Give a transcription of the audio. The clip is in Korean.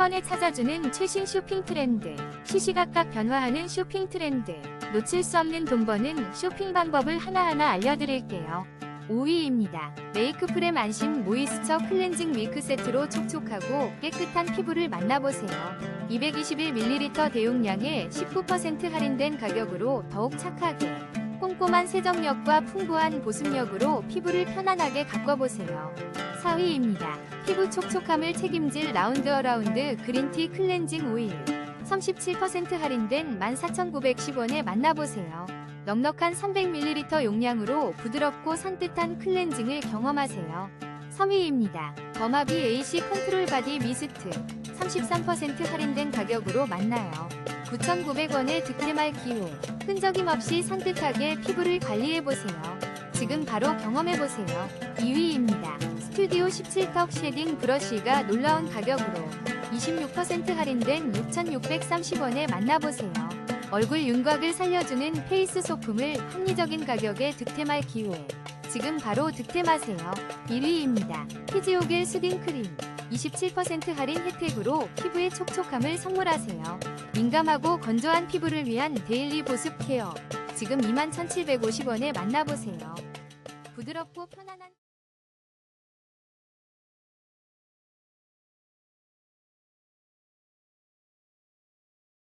번에 찾아주는 최신 쇼핑 트렌드. 시시각각 변화하는 쇼핑 트렌드. 놓칠 수 없는 돈 버는 쇼핑 방법을 하나하나 알려드릴게요. 5위입니다. 메이크 프렘 안심 모이스처 클렌징 밀크 세트로 촉촉하고 깨끗한 피부를 만나보세요. 221ml 대용량에 19% 할인된 가격으로 더욱 착하게 꼼꼼한 세정력과 풍부한 보습력으로 피부를 편안하게 가꿔보세요. 4위입니다. 피부 촉촉함을 책임질 라운드 어라운드 그린티 클렌징 오일 37% 할인된 14,910원에 만나보세요. 넉넉한 300ml 용량으로 부드럽고 산뜻한 클렌징을 경험하세요. 3위입니다. 더마비 AC 컨트롤 바디 미스트 33% 할인된 가격으로 만나요. 9,900원의 득템할 기회. 끈적임 없이 산뜻하게 피부를 관리해보세요. 지금 바로 경험해보세요. 2위입니다. 스튜디오 17턱 쉐딩 브러쉬가 놀라운 가격으로 26% 할인된 6,630원에 만나보세요. 얼굴 윤곽을 살려주는 페이스 소품을 합리적인 가격에 득템할 기회. 지금 바로 득템하세요. 1위입니다. 피지오겔 수딩 크림. 27% 할인 혜택으로 피부의 촉촉함을 선물하세요. 민감하고 건조한 피부를 위한 데일리 보습 케어. 지금 21,750원에 만나보세요. 부드럽고 편안한